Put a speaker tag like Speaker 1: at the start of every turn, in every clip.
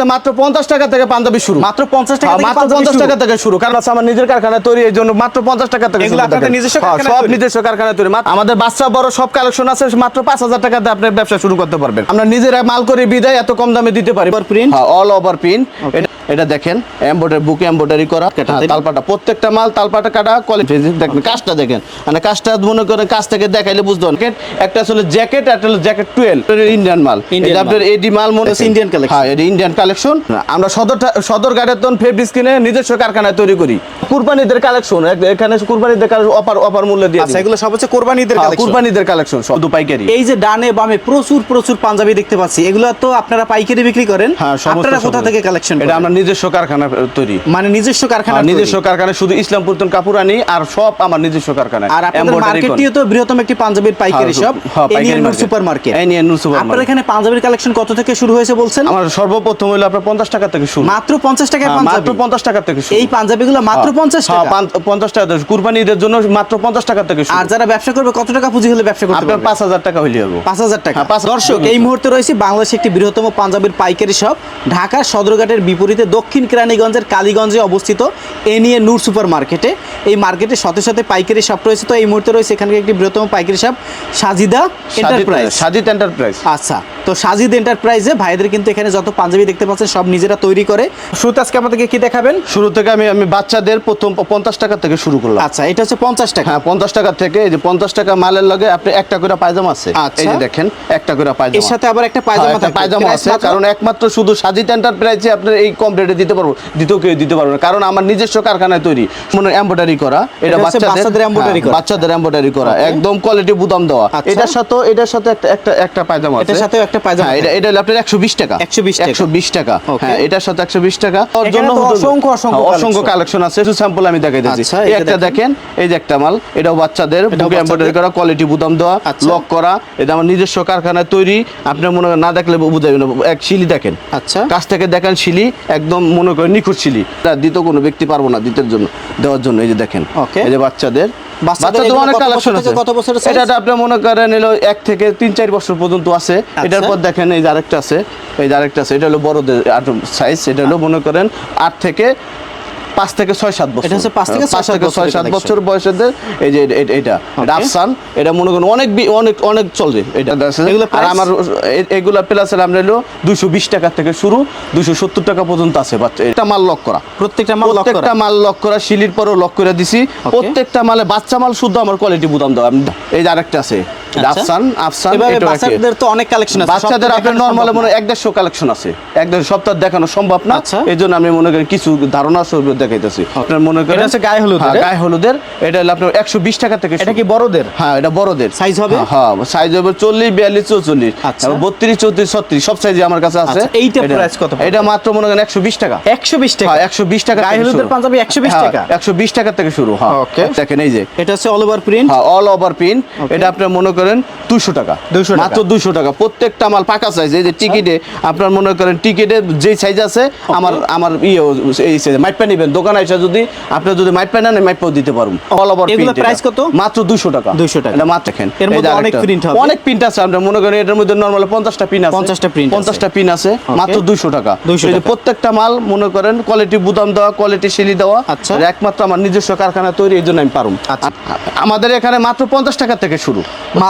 Speaker 1: আছে মাত্র পঞ্চাশ টাকা থেকে পাঞ্জাবি শুরু।
Speaker 2: মাত্র 50 টাকা
Speaker 1: মাত্র পঞ্চাশ টাকা থেকে শুরু। কারণ আছে আমার নিজের কারখানায় তৈরি এই জন্য মাত্র পঞ্চাশ টাকা থেকে হ্যাঁ, সব নিজস্ব কারখানায় তৈরি। আমাদের বাচ্চা বড় সব কালেকশন আছে মাত্র পাঁচ হাজার টাকাতে আপনি ব্যবসা শুরু করতে পারবেন। আমরা নিজেরা মাল করে বিদায় এত কম দামে দিতে পারি।
Speaker 2: Print?
Speaker 1: অল ওভার প্রিন্ট এটা দেখেন এমব্রয়ডারি বুকে এমব্রয়ডারি করা। হ্যাঁ? তালপাটা প্রত্যেকটা মাল তালপাটা কাটা কোয়ালিটি দেখেন। কাজটা দেখেন। মানে কাজটা মনে করেন কাজ থেকে দেখাইলে বুঝতে পারেন একটা আসলে জ্যাকেট একটা হলো জ্যাকেট টুয়েলভ ইন্ডিয়ান মাল। এটা আপনার। এডি মাল মনে
Speaker 2: Indian collection।
Speaker 1: হ্যাঁ এটা ইন্ডিয়ান কালেকশন আমরা সদর সদর গাড়ির তন ফেব্রিক্স কিনে নিজস্ব কারখানায় তৈরি করি। কুরবানিদের কালেকশন এখানে কুরবানিদের অফার অফার মূল্য দিয়ে
Speaker 2: আচ্ছা এগুলো সব হচ্ছে কোরবানিদের
Speaker 1: হ্যাঁ,
Speaker 2: কালেকশন
Speaker 1: কুরবানিদের কালেকশন শুধু পাইকারি
Speaker 2: এই যে ডানে বামে প্রচুর প্রচুর পাঞ্জাবি দেখতে পাচ্ছি। এগুলো তো আপনারা পাইকারি বিক্রি করেন।
Speaker 1: হ্যাঁ
Speaker 2: আপনারা কোথা থেকে কালেকশন
Speaker 1: এটা আমরা নিজস্ব কারখানা তৈরি।
Speaker 2: মানে নিজস্ব কারখানা
Speaker 1: নিজস্ব কারখানা শুধু ইসলামপুর তুন কাপুর আনি আর সব আমার নিজস্ব কারখানা
Speaker 2: আর আপনাদের মার্কেটটিও তো বৃহত্তম একটি পাঞ্জাবির পাইকারি
Speaker 1: হ্যাঁ,
Speaker 2: শপ
Speaker 1: হ্যাঁ,
Speaker 2: এনিয়ান। সুপার মার্কেট
Speaker 1: এনিয়ান সুপার
Speaker 2: আপনার
Speaker 1: মার্কেট।
Speaker 2: এখানে পাঞ্জাবির কালেকশন কত থেকে শুরু হয়েছে বলছেন?
Speaker 1: আমার সর্বপ্রথম হলো আপনার পঞ্চাশ টাকা থেকে শুরু।
Speaker 2: মাত্র পঞ্চাশ টাকায়
Speaker 1: হ্যাঁ,
Speaker 2: পাঞ্জাবি।
Speaker 1: মাত্র পঞ্চাশ টাকা থেকে শুরু।
Speaker 2: এই পাঞ্জাবিগুলো মাত্র
Speaker 1: হ্যাঁ,
Speaker 2: পঞ্চাশ
Speaker 1: হ্যাঁ,
Speaker 2: টাকা।
Speaker 1: পান- পঞ্চাশ টাকা জন্য মাত্র পঞ্চাশ টাকা থেকে শুরু।
Speaker 2: আর যারা ব্যবসা করবে কত টাকা পুঁজি হলে ব্যবসা করতে পারবে?
Speaker 1: টাকা হইলে হবে।
Speaker 2: পাঁচ হাজার টাকা।
Speaker 1: হ্যাঁ,
Speaker 2: দর্শক এই মুহূর্তে রয়েছে বাংলাদেশের একটি বৃহত্তম পাঞ্জাবির পাইকারি শপ। ঢাকার সদরঘাটের বিপরীতে দক্ষিণ কেরানীগঞ্জের কালীগঞ্জে অবস্থিত এ নিয়ে নূর সুপার মার্কেটে। এই মার্কেটের সাথে সাথে পাইকারি শপ রয়েছে। তো এই মুহূর্তে রয়েছে এখানে একটি বৃহত্তম পাইকারি shop Sajida enterprise
Speaker 1: Sajid enterprise
Speaker 2: আচ্ছা তো সাজিদ এন্টারপ্রাইজে ভাইদের কিন্তু এখানে যত পাঞ্জাবি দেখতে দেখতে পাচ্ছেন সব নিজেরা তৈরি করে। শুরুতে আজকে আমাদেরকে কি দেখাবেন?
Speaker 1: শুরু থেকে আমি আমি বাচ্চাদের প্রথম পঞ্চাশ টাকা থেকে শুরু করলাম।
Speaker 2: আচ্ছা এটা হচ্ছে পঞ্চাশ টাকা।
Speaker 1: হ্যাঁ পঞ্চাশ টাকা থেকে এই যে পঞ্চাশ টাকা মালের লগে আপনি একটা করে পায়জামা আছে। এই যে আচ্ছা। দেখেন একটা করে পায়জামা।
Speaker 2: এর সাথে আবার একটা পায়জামা হ্যাঁ,
Speaker 1: পায়জামা আছে কারণ একমাত্র শুধু সাজিত এন্টারপ্রাইজে আপনার এই কম রেটে দিতে পারব দ্বিতীয় কেউ দিতে পারব না কারণ আমার নিজস্ব কারখানায় তৈরি। মনে এমব্রয়ডারি করা এটা বাচ্চাদের
Speaker 2: এমব্রয়ডারি
Speaker 1: হ্যাঁ,
Speaker 2: করা।
Speaker 1: বাচ্চাদের এমব্রয়ডারি করা একদম কোয়ালিটি বুদাম দেওয়া।
Speaker 2: আচ্ছা।
Speaker 1: এটার সাথে এটার সাথে একটা একটা একটা পায়জামা আছে।
Speaker 2: এটার সাথে একটা পায়জামা
Speaker 1: হ্যাঁ, এটা এটা আপনার
Speaker 2: 120 টাকা।
Speaker 1: 120 120 টাকা। হ্যাঁ এটার সাথে একশো বিশ টাকা। ওর জন্য
Speaker 2: অসংখ্য অসংখ্য
Speaker 1: হ্যাঁ, অসংখ্য কালেকশন আছে। স্যাম্পল আমি দেখাই দিচ্ছি।
Speaker 2: আচ্ছা,
Speaker 1: একটা দেখেন। এই যে একটা মাল এটাও বাচ্চাদের বুকে এমব্রয়ডারি করা কোয়ালিটি বুদাম দেওয়া
Speaker 2: আচ্ছা।
Speaker 1: লক করা এটা আমার নিজস্ব কারখানায় তৈরি। আপনার মনে না দেখলে বুঝাবেন এক শিলি দেখেন।
Speaker 2: আচ্ছা।
Speaker 1: কাছ থেকে দেখেন শিলি একদম মনে করেন নিখুঁত শিলি। দ্বিতীয় কোনো ব্যক্তি পারব না দ্বিতীয় জন্য দেওয়ার জন্য এই যে দেখেন. এই যে বাচ্চাদের
Speaker 2: বাচ্চাদের
Speaker 1: অনেক কালেকশন আছে।
Speaker 2: কত বছরের
Speaker 1: এটা আপনি মনে করেন এলো এক থেকে তিন চার বছর পর্যন্ত আছে।
Speaker 2: আচ্ছা।
Speaker 1: এটার পর দেখেন এই আরেকটা আছে এই যে আরেকটা আছে এটা হলো বড়দের সাইজ এটা হলো মনে করেন আট থেকে পাঁচ থেকে ছয় সাত বছর।
Speaker 2: এটা হচ্ছে পাঁচ থেকে
Speaker 1: পাঁচ থেকে ছয় সাত বছর বয়সেদের এই যে এটা- এটা- মনে করেন অনেক অনেক অনেক চলবে এটা। আর আমার এগুলা প্লাস আমরা হলো দুশো বিশ টাকা থেকে শুরু দুশো সত্তর টাকা পর্যন্ত আছে বাচ্চা এটা মাল লক করা।
Speaker 2: প্রত্যেকটা মাল লক করা।
Speaker 1: প্রত্যেকটা মাল লক করা শিলির পরেও লক করে দিছি। প্রত্যেকটা মালে বাচ্চা মাল শুদ্ধ আমার কোয়ালিটি বুদাম দেওয়া। এই যে আরেকটা আছে। আফসান আফসান
Speaker 2: এভাবে বাচ্চাদের তো অনেক কালেকশন আছে
Speaker 1: বাচ্চাদের আপনার
Speaker 2: দেখানো
Speaker 1: মনে এক দেড়শো কালেকশন আছে। এক দেড় সপ্তাহ দেখানো সম্ভব না।
Speaker 2: আচ্ছা।
Speaker 1: এই জন্য আমি মনে করি কিছু ধারণা স্বরূপ দেখাইতেছি। আপনার মনে করেন
Speaker 2: হচ্ছে গায়ে হলুদের,
Speaker 1: হ্যাঁ, গায়ে হলুদের। এটা হলো আপনার একশো বিশ টাকা থেকে
Speaker 2: এটা। কি বড়দের?
Speaker 1: হ্যাঁ এটা বড়দের।
Speaker 2: Size হবে?
Speaker 1: হ্যাঁ সাইজ হবে চল্লিশ বিয়াল্লিশ চৌচল্লিশ।
Speaker 2: আচ্ছা।
Speaker 1: বত্রিশ চৌত্রিশ ছত্রিশ সব সাইজে আমার কাছে আছে।
Speaker 2: আচ্ছা, এইটার
Speaker 1: এটা-
Speaker 2: কত
Speaker 1: এটা মাত্র মনে করেন একশো বিশ টাকা।
Speaker 2: একশো বিশ টাকা?
Speaker 1: হ্যাঁ একশো বিশ টাকা
Speaker 2: গায়ে হলুদের পাঞ্জাবি 120
Speaker 1: হ্যাঁ,
Speaker 2: টাকা?
Speaker 1: একশো বিশ টাকা থেকে শুরু হ্যাঁ. দেখেন এই যে।
Speaker 2: এটা হচ্ছে অল ওভার প্রিন্ট
Speaker 1: হ্যাঁ অল ওভার পিন এটা আপনার মনে করেন দুশো টাকা।
Speaker 2: 200 টাকা।
Speaker 1: মাত্র দুশো টাকা। প্রত্যেকটা মাল পাকা সাইজ এই যে টিকিটে আপনার মনে করেন টিকিটে যে সাইজ আছে আমার আমার ইয়ে এই সাইজ নেবেন। দোকানে এসে যদি আপনি যদি নেন দিতে পারুন অল ওভার
Speaker 2: এগুলো price কত?
Speaker 1: মাত্র দুশো টাকা।
Speaker 2: 200 টাকা।
Speaker 1: এটা মাত্র দেখেন
Speaker 2: এর মধ্যে অনেক হবে।
Speaker 1: অনেক প্রিন্ট আছে। আমরা মনে করেন এটার মধ্যে নর্মাল পঞ্চাশটা পিন আছে।
Speaker 2: 50টা print আছে।
Speaker 1: পঞ্চাশটা পিন আছে। মাত্র দুশো টাকা।
Speaker 2: 200
Speaker 1: এই যে
Speaker 2: টাকা।
Speaker 1: প্রত্যেকটা মাল মনে করেন কোয়ালিটি বুদাম দেওয়া কোয়ালিটি শিলি দেওয়া।
Speaker 2: আচ্ছা।
Speaker 1: একমাত্র আমার নিজস্ব কারখানা তৈরি এই জন্য আমি পারুম।
Speaker 2: আচ্ছা।
Speaker 1: আমাদের এখানে মাত্র পঞ্চাশ টাকা থেকে শুরু।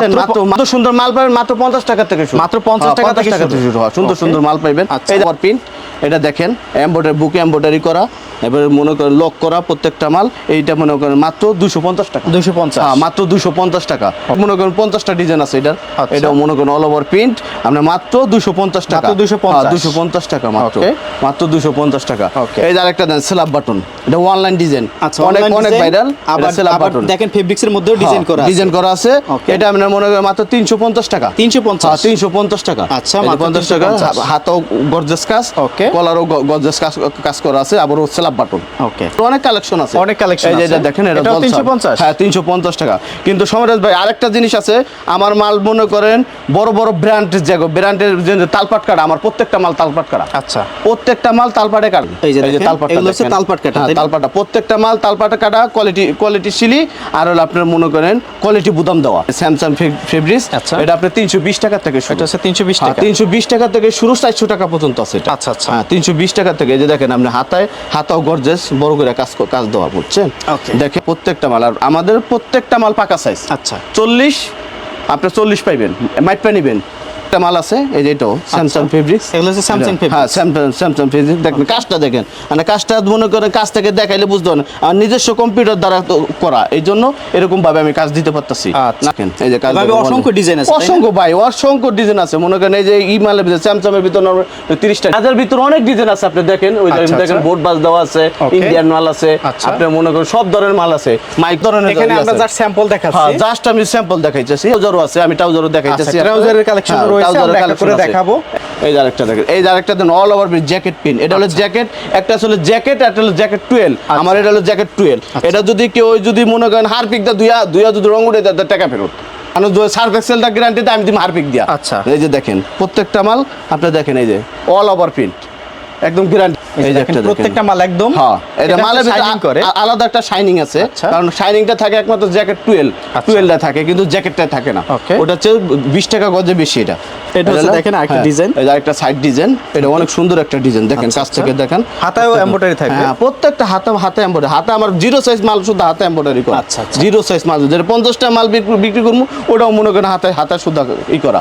Speaker 1: বুঝছেন?
Speaker 2: মাত্র
Speaker 1: সুন্দর মাল পাবেন মাত্র পঞ্চাশ টাকা থেকে শুরু।
Speaker 2: মাত্র 50
Speaker 1: হ্যাঁ,
Speaker 2: টাকা থেকে শুরু।
Speaker 1: হয় সুন্দর সুন্দর মাল
Speaker 2: আচ্ছা।
Speaker 1: এই যে প্রিন্ট এটা দেখেন এমব্রয়ডারি বুকে এমব্রয়ডারি করা এবারে মনে করেন লক করা প্রত্যেকটা মাল এইটা মনে করেন মাত্র দুশো পঞ্চাশ টাকা।
Speaker 2: দুশো পঞ্চাশ।
Speaker 1: হ্যাঁ মাত্র দুশো পঞ্চাশ টাকা। মনে করেন পঞ্চাশটা ডিজাইন আছে এটার।
Speaker 2: আচ্ছা।
Speaker 1: এটাও মনে করেন অল ওভার প্রিন্ট আমরা মাত্র দুশো পঞ্চাশ টাকা।
Speaker 2: 250
Speaker 1: দুশো পঞ্চাশ। টাকা মাত্র। মাত্র দুশো পঞ্চাশ টাকা। এই যে আরেকটা দেন স্ল্যাব বাটন এটা অনলাইন ডিজাইন
Speaker 2: আচ্ছা
Speaker 1: অনেক অনেক ভাইরাল
Speaker 2: আবার
Speaker 1: স্ল্যাব বাটন
Speaker 2: দেখেন ফেব্রিক্স এর মধ্যেও ডিজাইন করা
Speaker 1: ডিজাইন করা আছে। এটা আমরা মনে করি মাত্র তিনশো পঞ্চাশ টাকা।
Speaker 2: তিনশো পঞ্চাশ?
Speaker 1: তিনশো পঞ্চাশ টাকা।
Speaker 2: আচ্ছা,
Speaker 1: যে 50 টাকা হাতও গর্জেস কাজ
Speaker 2: Okay.
Speaker 1: কলারও গর্জেস কাজ কাজ করা আছে স্ল্যাব বাটন
Speaker 2: ওকে
Speaker 1: অনেক কালেকশন আছে।
Speaker 2: অনেক collection
Speaker 1: এই যে দেখেন এটা জলসা।
Speaker 2: 350?
Speaker 1: হ্যাঁ তিনশো পঞ্চাশ টাকা। কিন্তু সমরাজ ভাই আরেকটা জিনিস আছে আমার মাল মনে করেন বড় বড় ব্র্যান্ডের জায়গা ব্র্যান্ডের যে তালপাট কাটা আমার প্রত্যেকটা মাল তালপাট কাটা
Speaker 2: আচ্ছা।
Speaker 1: প্রত্যেকটা মাল তালপাটে কাটা।
Speaker 2: এই যে দেখেন। তালপাট কাটা,
Speaker 1: হ্যাঁ? তালপাটা প্রত্যেকটা মাল তালপাটে কাটা কোয়ালিটি কোয়ালিটি শিলি আর হলো আপনার মনে করেন কোয়ালিটি বুদাম দেওয়া। স্যামসাং ফেব্রিক্স
Speaker 2: আচ্ছা।
Speaker 1: এটা আপনার তিনশো বিশ টাকা থেকে শুরু।
Speaker 2: এটা হচ্ছে তিনশো বিশ
Speaker 1: হ্যাঁ,
Speaker 2: টাকা।
Speaker 1: তিনশো বিশ টাকা থেকে শুরু চারশো টাকা পর্যন্ত আছে এটা।
Speaker 2: আচ্ছা, আচ্ছা।
Speaker 1: হ্যাঁ তিনশো বিশ টাকা থেকে যে দেখেন আপনি হাতায় হাতাও গর্জেস বড় করে কাজ কাজ দেওয়া
Speaker 2: পড়ছে.
Speaker 1: দেখে প্রত্যেকটা মাল আর আমাদের প্রত্যেকটা মাল পাকা সাইজ
Speaker 2: আচ্ছা।
Speaker 1: চল্লিশ আপনি চল্লিশ পাইবেন মাইপা নেবেন। একটা মাল আছে এই যে এটাও স্যামসাং ফেব্রিক্স
Speaker 2: আচ্ছা। এগুলো হচ্ছে Samsung
Speaker 1: হ্যাঁ স্যামসাং স্যামসাং ফেব্রিক্স দেখেন কাজটা দেখেন। মানে কাজটা মনে করেন কাজ থেকে দেখাইলে বুঝতে পারেন আর নিজস্ব কম্পিউটার দ্বারা তো করা এই জন্য এরকম ভাবে আমি কাজ দিতে পারতাছি।
Speaker 2: আচ্ছা।
Speaker 1: দেখেন এই যে কাজ
Speaker 2: অসংখ্য design আছে,
Speaker 1: অসংখ্য ভাই অসংখ্য ডিজাইন আছে। মনে করেন এই যে ই মালের ভিতরে স্যামসাং এর ভিতরে তিরিশটা। হাজার ভিতরে অনেক ডিজাইন আছে আপনি দেখেন ওই
Speaker 2: আচ্ছা,
Speaker 1: দেখেন
Speaker 2: আচ্ছা।
Speaker 1: বোর্ড বাস দেওয়া আছে ইন্ডিয়ান মাল আছে।
Speaker 2: আচ্ছা।
Speaker 1: আপনি মনে করেন সব ধরনের মাল আছে। মাইক ধরনের
Speaker 2: এখানে আমরা। জাস্ট স্যাম্পল দেখাচ্ছি।
Speaker 1: হ্যাঁ জাস্ট আমি স্যাম্পল দেখাইতেছি। ট্রাউজারও আছে আমি ট্রাউজারও দেখাইতেছি।
Speaker 2: আচ্ছা, collection
Speaker 1: হ্যাঁ,
Speaker 2: রয়েছে, আমরা একটা করে দেখাবো।
Speaker 1: এই আরেকটা দেখেন এই আরেকটা দেন অল ওভার জ্যাকেট পিন এটা হলো জ্যাকেট একটা আসলে জ্যাকেট একটা হলো জ্যাকেট টুয়েলভ আমার এটা হলো জ্যাকেট টুয়েলভ এটা যদি কেউ যদি মনে করেন হারপিকটা দুইয়া দুইয়া যদি রং উঠে দেয় টাকা ফেরত। সার্ফ এক্সেলটা আমি হারপিক দিয়া।
Speaker 2: আচ্ছা।
Speaker 1: এই যে দেখেন প্রত্যেকটা মাল আপনি দেখেন এই যে অল ওভার প্রিন্ট একদম গ্যারান্টি
Speaker 2: এই যে প্রত্যেকটা মাল একদম।
Speaker 1: হ্যাঁ এটা
Speaker 2: এটা শাইনিং করে।
Speaker 1: আলাদা একটা শাইনিং আছে
Speaker 2: আচ্ছা।
Speaker 1: কারণ শাইনিংটা থাকে একমাত্র জ্যাকেট টুয়েলভ
Speaker 2: আচ্ছা।
Speaker 1: টুয়েলভটা থাকে কিন্তু জ্যাকেটটা থাকে না। ওটা হচ্ছে বিশ টাকা গজে বেশি এটা।
Speaker 2: এটা হচ্ছে দেখেন আরেকটা
Speaker 1: হ্যাঁ, সাইড ডিজাইন এটা অনেক সুন্দর একটা ডিজাইন দেখেন
Speaker 2: আচ্ছা,
Speaker 1: কাছ। থেকে দেখেন।
Speaker 2: হাতায়ও embroidery থাকবে?
Speaker 1: হ্যাঁ প্রত্যেকটা হাতে হাতে এমব্রয়ডারি হাতে আমার জিরো সাইজ মাল শুধু হাতে এমব্রয়ডারি করা।
Speaker 2: আচ্ছা।
Speaker 1: জিরো সাইজ মাল যেটা পঞ্চাশটা মাল বিক্রি করব ওটাও মনে করেন হাতে হাতে শুধু ই করা।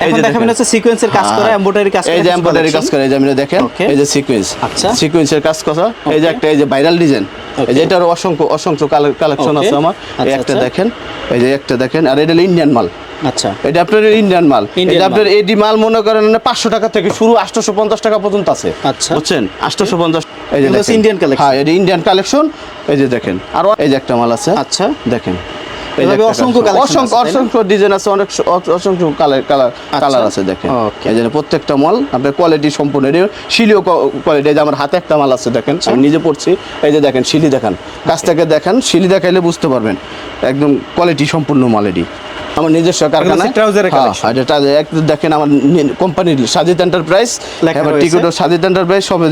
Speaker 2: এখন দেখাবেন হচ্ছে সিকোয়েন্সের কাজ করা
Speaker 1: হ্যাঁ।
Speaker 2: এমব্রয়ডারি কাজ করা
Speaker 1: এই যে এমব্রয়ডারি কাজ। করে এই যে আপনি দেখেন এই যে সিকোয়েন্স
Speaker 2: আচ্ছা।
Speaker 1: সিকোয়েন্সের কাজ করা এই যে একটা এই যে ভাইরাল ডিজাইন এই অসংখ্য অসংখ্য কালেকশন আছে আমার
Speaker 2: আচ্ছা,
Speaker 1: একটা
Speaker 2: আচ্ছা।
Speaker 1: দেখেন এই যে একটা দেখেন আর এটা হলো ইন্ডিয়ান মাল
Speaker 2: আচ্ছা
Speaker 1: এটা আপনার ইন্ডিয়ান মাল এটা আপনার এডি মাল মনে করেন পাঁচশো টাকা থেকে শুরু আটশোশো পঞ্চাশ টাকা পর্যন্ত আছে
Speaker 2: আচ্ছা।
Speaker 1: বুঝছেন আটশোশো পঞ্চাশ এই যে।
Speaker 2: Indian collection।
Speaker 1: হ্যাঁ এটা ইন্ডিয়ান কালেকশন এই যে দেখেন আর এই যে একটা মাল আছে
Speaker 2: আচ্ছা
Speaker 1: দেখেন
Speaker 2: এভাবে অসংখ্য
Speaker 1: অসংখ্য? অসংখ্য ডিজাইন আছে অনেক অসংখ্য কালার কালার কালার আছে দেখেন. এই প্রত্যেকটা মাল আপনার কোয়ালিটি সম্পূর্ণ। এটা শিলিও কোয়ালিটি যে আমার হাতে একটা মাল আছে দেখেন
Speaker 2: আচ্ছা।
Speaker 1: আমি নিজে পড়ছি। এই যে দেখেন শিলি দেখেন। কাছ থেকে দেখেন শিলি দেখাইলে বুঝতে পারবেন একদম কোয়ালিটি সম্পূর্ণ মাল এটি আমার নিজস্ব কারখানা। এটা একটু দেখেন আমার কোম্পানির সাজিদ এন্টারপ্রাইজ টিকিটও সাজিদ এন্টারপ্রাইজ সবে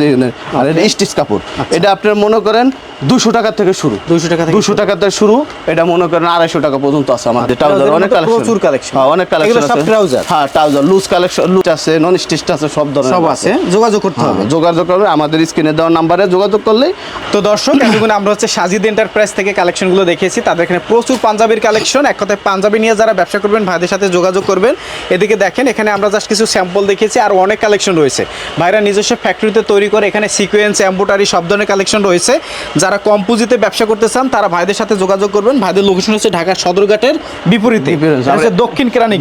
Speaker 1: আর এটা স্টিচ কাপড়। এটা আপনার মনে করেন দুশো টাকা থেকে শুরু।
Speaker 2: 200 টাকা
Speaker 1: দুশো টাকা থেকে শুরু। এটা মনে করেন আড়াইশো টাকা পর্যন্ত আছে আমাদের ট্রাউজার অনেক
Speaker 2: মধ্যে
Speaker 1: কালেকশন হ্যাঁ অনেক কালেকশন আছে।
Speaker 2: trouser?
Speaker 1: হ্যাঁ ট্রাউজার লুজ কালেকশন লুজ আছে নন স্টিচ আছে সব ধরনের
Speaker 2: সব আছে। যোগাযোগ করতে হবে।
Speaker 1: হ্যাঁ, যোগাযোগ করবে আমাদের স্ক্রিনে দেওয়া নাম্বারে যোগাযোগ করলে
Speaker 2: তো দর্শক এতক্ষণ আমরা হচ্ছে সাজিদ এন্টারপ্রাইজ থেকে কালেকশনগুলো দেখিয়েছি। তাদের এখানে প্রচুর পাঞ্জাবির কালেকশন এক কথায় পাঞ্জাবি নিয়ে যারা ব্যবসা করবেন ভাইদের সাথে যোগাযোগ করবেন। এদিকে দেখেন এখানে আমরা জাস্ট কিছু স্যাম্পল দেখিয়েছি আর অনেক কালেকশন রয়েছে। ভাইরা নিজস্ব ফ্যাক্টরিতে তৈরি করে এখানে সিকোয়েন্স এম্বোটারি সব ধরনের কালেকশন রয়েছে। যারা কম পুঁজিতে ব্যবসা করতে চান তারা ভাইদের সাথে যোগাযোগ করবেন। ভাইদের লোকেশন হচ্ছে ঢাকা সদরঘাটের বিপরীতে। এটা হচ্ছে দক্ষিণ
Speaker 1: কেরানি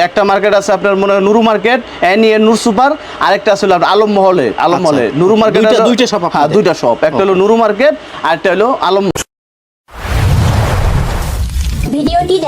Speaker 1: একটা মার্কেট আছে আপনার মনে হয় নুরু মার্কেট এনি এর নূর সুপার আরেকটা আছে আপনার আলম মহলে আলম মহলে। নুরু মার্কেট
Speaker 2: দুইটা- shop
Speaker 1: হ্যাঁ দুইটা শপ একটা হলো নুরু মার্কেট আরেকটা হলো আলম